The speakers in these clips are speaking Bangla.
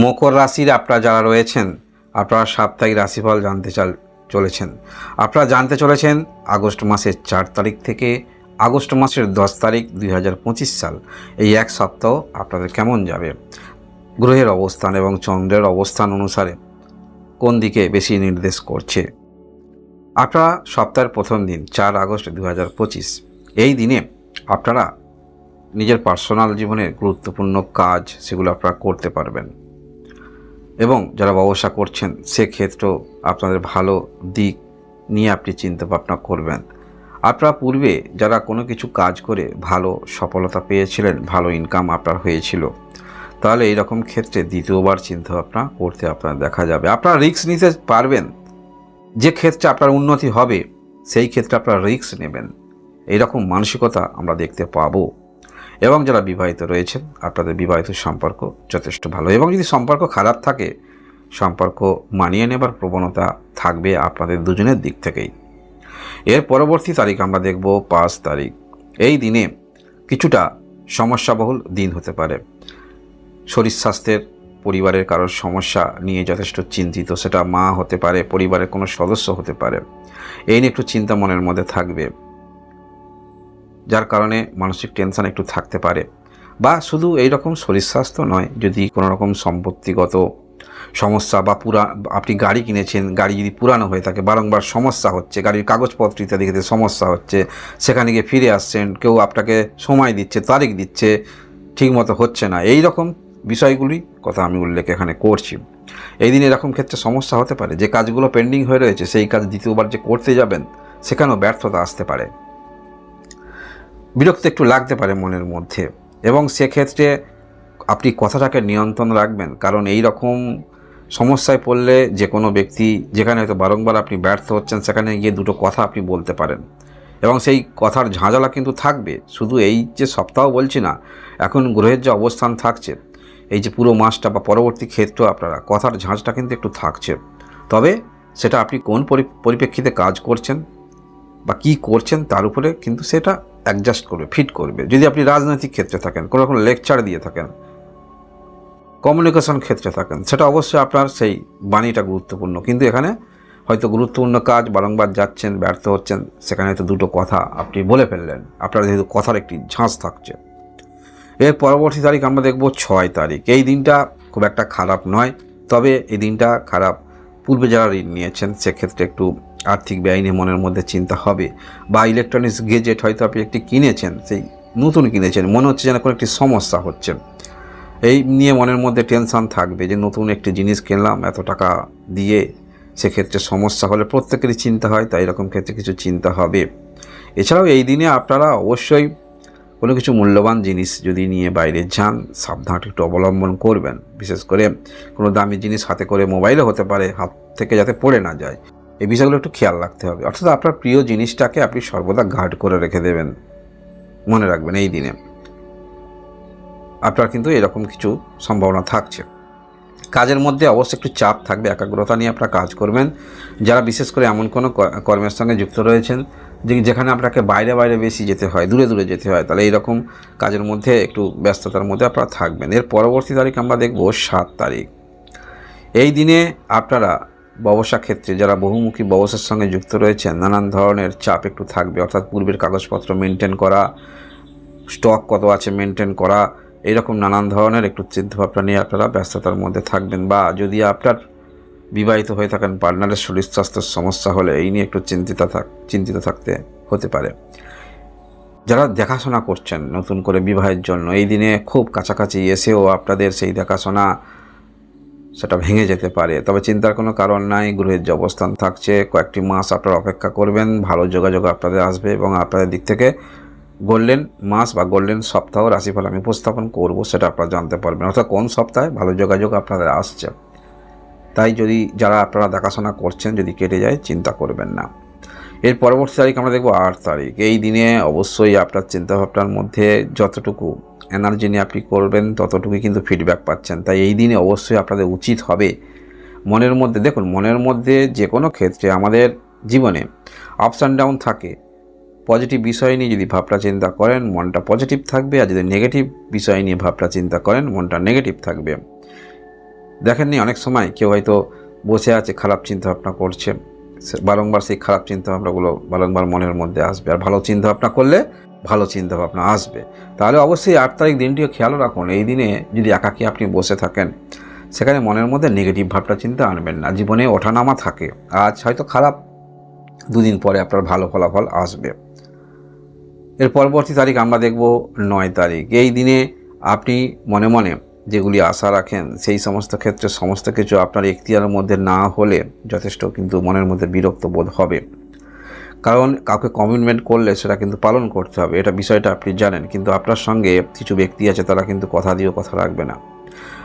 মকর রাশির আপনারা যারা রয়েছেন, আপনারা সাপ্তাহিক রাশিফল জানতে চাল, চলেছেন। আপনারা জানতে চলেছেন আগস্ট মাসের চার তারিখ থেকে আগস্ট মাসের দশ তারিখ দুই হাজার পঁচিশ সাল। এই এক সপ্তাহ আপনাদের কেমন যাবে? গ্রহের অবস্থান এবং চন্দ্রের অবস্থান অনুসারে কোন দিকে বেশি নির্দেশ করছে? আপনারা সপ্তাহের প্রথম দিন, চার আগস্ট দু হাজার পঁচিশ, এই দিনে আপনারা নিজের পার্সোনাল জীবনের গুরুত্বপূর্ণ কাজ সেগুলো আপনারা করতে পারবেন। এবং যারা ব্যবসা করছেন, সেক্ষেত্রেও আপনাদের ভালো দিক নিয়ে আপনি চিন্তা ভাবনা করবেন। আপনারা পূর্বে যারা কোনো কিছু কাজ করে ভালো সফলতা পেয়েছিলেন, ভালো ইনকাম আপনার হয়েছিল, তাহলে এইরকম ক্ষেত্রে দ্বিতীয়বার চিন্তা ভাবনা করতে আপনার দেখা যাবে। আপনারা রিস্ক নিতে পারবেন। যে ক্ষেত্রে আপনার উন্নতি হবে, সেই ক্ষেত্রে আপনারা রিস্ক নেবেন। এইরকম মানসিকতা আমরা দেখতে পাবো। এবং যারা বিবাহিত রয়েছেন, আপনাদের বিবাহিত সম্পর্ক যথেষ্ট ভালো। এবং যদি সম্পর্ক খারাপ থাকে, সম্পর্ক মানিয়ে নেবার প্রবণতা থাকবে আপনাদের দুজনের দিক থেকেই। এর পরবর্তী তারিখ আমরা দেখব পাঁচ তারিখ। এই দিনে কিছুটা সমস্যাবহুল দিন হতে পারে। শরীর স্বাস্থ্যের, পরিবারের কারোর সমস্যা নিয়ে যথেষ্ট চিন্তিত, সেটা মা হতে পারে, পরিবারের কোনো সদস্য হতে পারে। এই নিয়ে একটু চিন্তা মনের মধ্যে থাকবে। যার কারণে মানসিক টেনশন একটু থাকতে পারে। বা শুধু এই রকম শরীর স্বাস্থ্য নয়, যদি কোনো রকম সম্পত্তিগত সমস্যা বা পুরা, আপনি গাড়ি কিনেছেন, গাড়ি যদি পুরানো হয়ে থাকে, বারংবার সমস্যা হচ্ছে, গাড়ির কাগজপত্র ইত্যাদি ক্ষেত্রে সমস্যা হচ্ছে, সেখানে গিয়ে ফিরে আসছেন, কেউ আপনাকে সময় দিচ্ছে, তারিখ দিচ্ছে, ঠিকমতো হচ্ছে না এই রকম বিষয়গুলি কথা আমি উল্লেখ এখানে করছি। এই দিন এরকম ক্ষেত্রে সমস্যা হতে পারে, যে কাজগুলো পেন্ডিং হয়ে রয়েছে, সেই কাজ দ্বিতীয়বার যে করতে যাবেন, সেখানেও ব্যর্থতা আসতে পারে। বিরক্ত একটু লাগতে পারে মনের মধ্যে। এবং সেক্ষেত্রে আপনি কথাটাকে নিয়ন্ত্রণ রাখবেন। কারণ এই রকম সমস্যায় পড়লে যে কোনো ব্যক্তি, যেখানে হয়তো বারংবার আপনি ব্যর্থ হচ্ছেন, সেখানে গিয়ে দুটো কথা আপনি বলতে পারেন। এবং সেই কথার ঝাঁঝালা কিন্তু থাকবে। শুধু এই যে সপ্তাহ বলছি না, এখন গ্রহের যে অবস্থান থাকছে, এই যে পুরো মাসটা বা পরবর্তী ক্ষেত্র আপনারা, কথার ঝাঁঝটা কিন্তু একটু থাকছে। তবে সেটা আপনি কোন পরি- পরিপ্রেক্ষিতে কাজ করছেন বা কী করছেন তার উপরে কিন্তু সেটা অ্যাডজাস্ট করবে ফিট করবে। যদি আপনি রাজনৈতিক ক্ষেত্রে থাকেন, কোনো রকম লেকচার দিয়ে থাকেন কমিউনিকেশন ক্ষেত্রে থাকেন, সেটা অবশ্যই আপনার সেই বাণীটা গুরুত্বপূর্ণ। কিন্তু এখানে হয়তো গুরুত্বপূর্ণ কাজ বারংবার যাচ্ছেন, ব্যর্থ হচ্ছেন, সেখানে হয়তো দুটো কথা আপনি বলে ফেললেন। আপনার যেহেতু কথার একটি ঝাঁস থাকছে। এর পরবর্তী তারিখ আমরা দেখব ছয় তারিখ। এই দিনটা খুব একটা খারাপ নয়, তবে এই দিনটা খারাপ। পূর্বে যারা ঋণ নিয়েছেন, সেক্ষেত্রে একটু আর্থিক ব্যয় নিয়ে মনের মধ্যে চিন্তা হবে বা ইলেকট্রনিক্স গেজেট হয়তো আপনি একটি কিনেছেন, সেই নতুন কিনেছেন, মনে হচ্ছে যেন কোনো একটি সমস্যা হচ্ছে। এই নিয়ে মনের মধ্যে টেনশন থাকবে যে নতুন একটি জিনিস কিনলাম, এত টাকা দিয়ে সেক্ষেত্রে সমস্যা হলে প্রত্যেকেরই চিন্তা হয়, তাই এরকম ক্ষেত্রে কিছু চিন্তা হবে। এছাড়াও এই দিনে আপনারা অবশ্যই কোনো কিছু মূল্যবান জিনিস যদি নিয়ে বাইরে যান সাবধানটা একটু অবলম্বন করবেন। বিশেষ করে কোনো দামি জিনিস হাতে করে মোবাইলে হতে পারে, হাত থেকে যাতে পড়ে না যায়। এই বিষয়গুলো একটু খেয়াল রাখতে হবে। অর্থাৎ আপনার প্রিয় জিনিসটাকে আপনি সর্বদা ঘাট করে রেখে দেবেন। মনে রাখবেন এই দিনে। আপনার কিন্তু এরকম কিছু সম্ভাবনা থাকছে। কাজের মধ্যে অবশ্যই একটু চাপ থাকবে, একাগ্রতা নিয়ে আপনারা কাজ করবেন। যারা বিশেষ করে এমন কোনো কর্মের সঙ্গে যুক্ত রয়েছেন, যে, যেখানে আপনাকে বাইরে বাইরে বেশি যেতে হয়, দূরে দূরে যেতে হয়, তাহলে এইরকম কাজের মধ্যে একটু ব্যস্ততার মধ্যে আপনারা থাকবেন। এর পরবর্তী তারিখ আমরা দেখব সাত তারিখ। এই দিনে আপনারা ব্যবসা ক্ষেত্রে যারা বহুমুখী ব্যবসার সঙ্গে যুক্ত রয়েছেন, নানান ধরনের চাপ একটু থাকবে। অর্থাৎ পূর্বের কাগজপত্র মেনটেন করা স্টক কত আছে মেনটেন করা এইরকম নানান ধরনের একটু চিন্তাভাবনা নিয়ে আপনারা ব্যস্ততার মধ্যে থাকবেন। বা যদি আপনার বিবাহিত হয়ে থাকেন পার্টনারের শরীর স্বাস্থ্যের সমস্যা হলে এই নিয়ে একটু চিন্তিত থাক, চিন্তিত থাকতে হতে পারে। যারা দেখাশোনা করছেন নতুন করে বিবাহের জন্য, এই দিনে খুব কাছাকাছি এসেও আপনাদের সেই দেখাশোনা সেটা ভেঙে যেতে পারে। তবে চিন্তার কোনো কারণ নাই, গ্রহের যে অবস্থান থাকছে, কয়েকটি মাস আপনারা অপেক্ষা করবেন, ভালো যোগাযোগ আপনাদের আসবে এবং আপনাদের দিক থেকে গোল্ডেন মাস বা গোল্ডেন সপ্তাহ রাশিফল আমি উপস্থাপন করব সেটা আপনারা জানতে পারবেন। অর্থাৎ কোন সপ্তাহে ভালো যোগাযোগ আপনাদের আসছে। তাই যদি যারা আপনারা দেখাশোনা করছেন, যদি কেটে যায়, চিন্তা করবেন না। এর পরবর্তী তারিখ আমরা দেখব আট তারিখ। এই দিনে অবশ্যই আপনার চিন্তাভাবনার মধ্যে যতটুকু এনার্জি নিয়ে আপনি করবেন, ততটুকুই কিন্তু ফিডব্যাক পাচ্ছেন। তাই এই দিনে অবশ্যই আপনাদের উচিত হবে মনের মধ্যে, দেখুন মনের মধ্যে যে কোনো ক্ষেত্রে আমাদের জীবনে আপস অ্যান্ড ডাউন থাকে। পজিটিভ বিষয় নিয়ে যদি ভাবনা চিন্তা করেন, মনটা পজিটিভ থাকবে। আর যদি নেগেটিভ বিষয় নিয়ে ভাবনা চিন্তা করেন, মনটা নেগেটিভ থাকবে। দেখেননি অনেক সময় কেউ হয়তো বসে আছে, খারাপ চিন্তা ভাবনা করছে। বারংবার সেই খারাপ চিন্তা ভাবনাগুলো বারংবার মনের মধ্যে আসবে। আর ভালো চিন্তা ভাবনা করলে ভালো চিন্তা ভাবনা আসবে। তাহলে অবশ্যই আট তারিখ দিনটিও খেয়াল রাখুন, এই দিনে যদি একাকি আপনি বসে থাকেন, সেখানে মনের মধ্যে নেগেটিভ ভাবটা চিন্তা আনবেন না, জীবনে ওঠানামা থাকে। আজ হয়তো খারাপ, দুদিন পরে আপনার ভালো ফলাফল আসবে। এর পরবর্তী তারিখ আমরা দেখব নয় তারিখ। এই দিনে আপনি মনে মনে যেগুলি আশা রাখেন, সেই সমস্ত ক্ষেত্রে সমস্ত কিছু আপনার এখতিয়ারের মধ্যে না হলে যথেষ্ট কিন্তু মনের মধ্যে বিরক্ত বোধ হবে। কারণ কাউকে কমিটমেন্ট করলে সেটা কিন্তু পালন করতে হবে, এটা বিষয়টা আপনি জানেন। কিন্তু আপনার সঙ্গে কিছু ব্যক্তি আছে, তারা কিন্তু কথা দিয়েও কথা রাখবে না।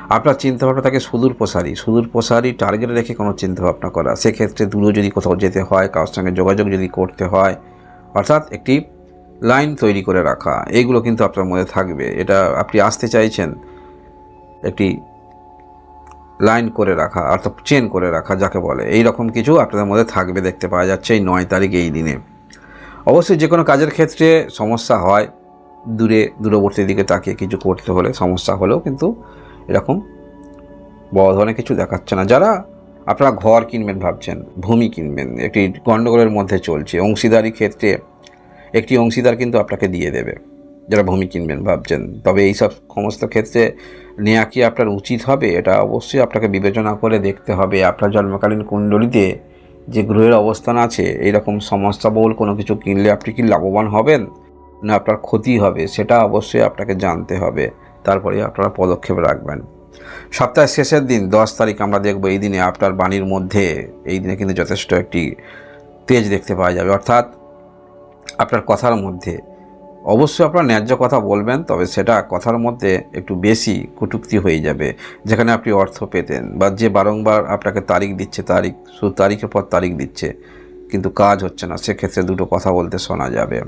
আপনার চিন্তাভাবনা থাকে সুদূর প্রসারী। সুদূর প্রসারী টার্গেট রেখে কোনো চিন্তাভাবনা করা। সেক্ষেত্রে দূরে যদি কোথাও যেতে হয়, কারোর সঙ্গে যোগাযোগ যদি করতে হয়, অর্থাৎ একটি লাইন তৈরি করে রাখা এইগুলো কিন্তু আপনার মধ্যে থাকবে। এটা আপনি আসতে চাইছেন, একটি লাইন করে রাখা, অর্থাৎ চেন করে রাখা যাকে বলে। এই রকম কিছু আপনাদের মধ্যে থাকবে, দেখতে পাওয়া যাচ্ছে এই নয় তারিখ এই দিনে। অবশ্যই যে কোনো কাজের ক্ষেত্রে সমস্যা হয়, দূরে, দূরবর্তী দিকে তাকিয়ে কিছু করতে হলে সমস্যা হলেও কিন্তু এরকম বড় ধরনের কিছু দেখাচ্ছে না। যারা আপনারা ঘর কিনবেন ভাবছেন, ভূমি কিনবেন, একটি গণ্ডগোলের মধ্যে চলছে, অংশীদারি ক্ষেত্রে একটি অংশীদার কিন্তু আপনাকে দিয়ে দেবে। যারা ভূমি কিনবেন ভাবছেন, তবে এই সব সমস্ত ক্ষেত্রে নেওয়া কি আপনার উচিত হবে? এটা অবশ্যই আপনাকে বিবেচনা করে দেখতে হবে। আপনার জন্মকালীন কুণ্ডলিতে যে গ্রহের অবস্থান আছে, এইরকম সমস্যাবহুল কোনো কিছু কিনলে আপনি কি লাভবান হবেন? না আপনার ক্ষতি হবে, সেটা অবশ্যই আপনাকে জানতে হবে। তারপরে আপনারা পদক্ষেপ রাখবেন। সপ্তাহের শেষের দিন, দশ তারিখ আমরা দেখব এই দিনে আপনার বাণীর মধ্যে, এই দিনে কিন্তু যথেষ্ট একটি তেজ দেখতে পাওয়া যাবে। অর্থাৎ আপনার কথার মধ্যে অবশ্যই আপনার ন্যায্য কথা বলবেন, তবে সেটা কথার মধ্যে একটু বেশি কটুক্তি হয়ে যাবে। যেখানে আপনি অর্থ পেতেন বা যে বারংবার আপনাকে তারিখ দিচ্ছে, তারিখ, শুধু তারিখের পর তারিখ দিচ্ছে, কিন্তু কাজ হচ্ছে না, সেক্ষেত্রে দুটো কথা বলতে শোনা যাবে।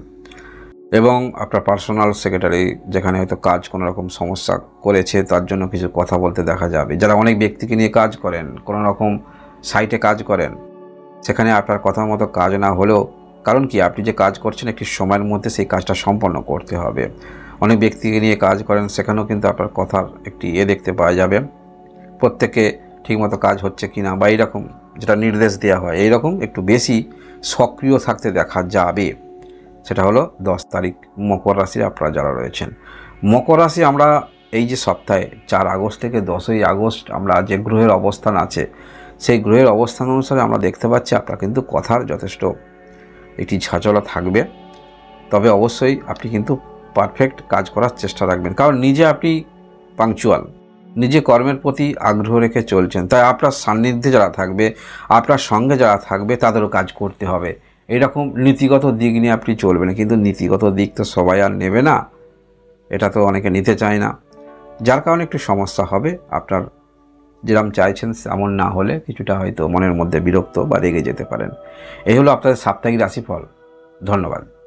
এবং আপনার পার্সোনাল সেক্রেটারি যেখানে হয়তো কাজ কোনো রকম সমস্যা করেছে, তার জন্য কিছু কথা বলতে দেখা যাবে। যারা অনেক ব্যক্তিকে নিয়ে কাজ করেন কোনো রকম সাইটে কাজ করেন, সেখানে আপনার কথা মতো কাজ না হলেও কারণ কি? আপনি যে কাজ করছেন একটি সময়ের মধ্যে সেই কাজটা সম্পন্ন করতে হবে। অনেক ব্যক্তিকে নিয়ে কাজ করেন, সেখানেও কিন্তু আপনার কথার একটি এ দেখতে পাওয়া যাবে। প্রত্যেকে ঠিকমতো কাজ হচ্ছে কি না বা এইরকম যেটা নির্দেশ দেওয়া হয়, এইরকম একটু বেশি সক্রিয় থাকতে দেখা যাবে। সেটা হলো দশ তারিখ মকর রাশির আপনারা যারা রয়েছেন। মকর রাশি আমরা এই যে সপ্তাহে চার আগস্ট থেকে দশই আগস্ট আমরা যে গ্রহের অবস্থান আছে, সেই গ্রহের অবস্থান অনুসারে আমরা দেখতে পাচ্ছি আপনার কিন্তু কথার যথেষ্ট একটি ঝাঁচলা থাকবে। তবে অবশ্যই আপনি কিন্তু পারফেক্ট কাজ করার চেষ্টা রাখবেন। কারণ নিজে আপনি পাংচুয়াল নিজে কর্মের প্রতি আগ্রহ রেখে চলছেন। তাই আপনার সান্নিধ্যে যারা থাকবে, আপনার সঙ্গে যারা থাকবে, তাদেরও কাজ করতে হবে। এরকম নীতিগত দিক নিয়ে আপনি চলবেন কিন্তু নীতিগত দিক তো সবাই আর নেবে না। এটা তো অনেকে নিতে চায় না। যার কারণে একটু সমস্যা হবে আপনার যেরকম চাইছেন এমন না হলে কিছুটা হয়তো মনের মধ্যে বিরক্ত বা রেগে যেতে পারেন। এই হলো আপনাদের সাপ্তাহিক রাশিফল। ধন্যবাদ।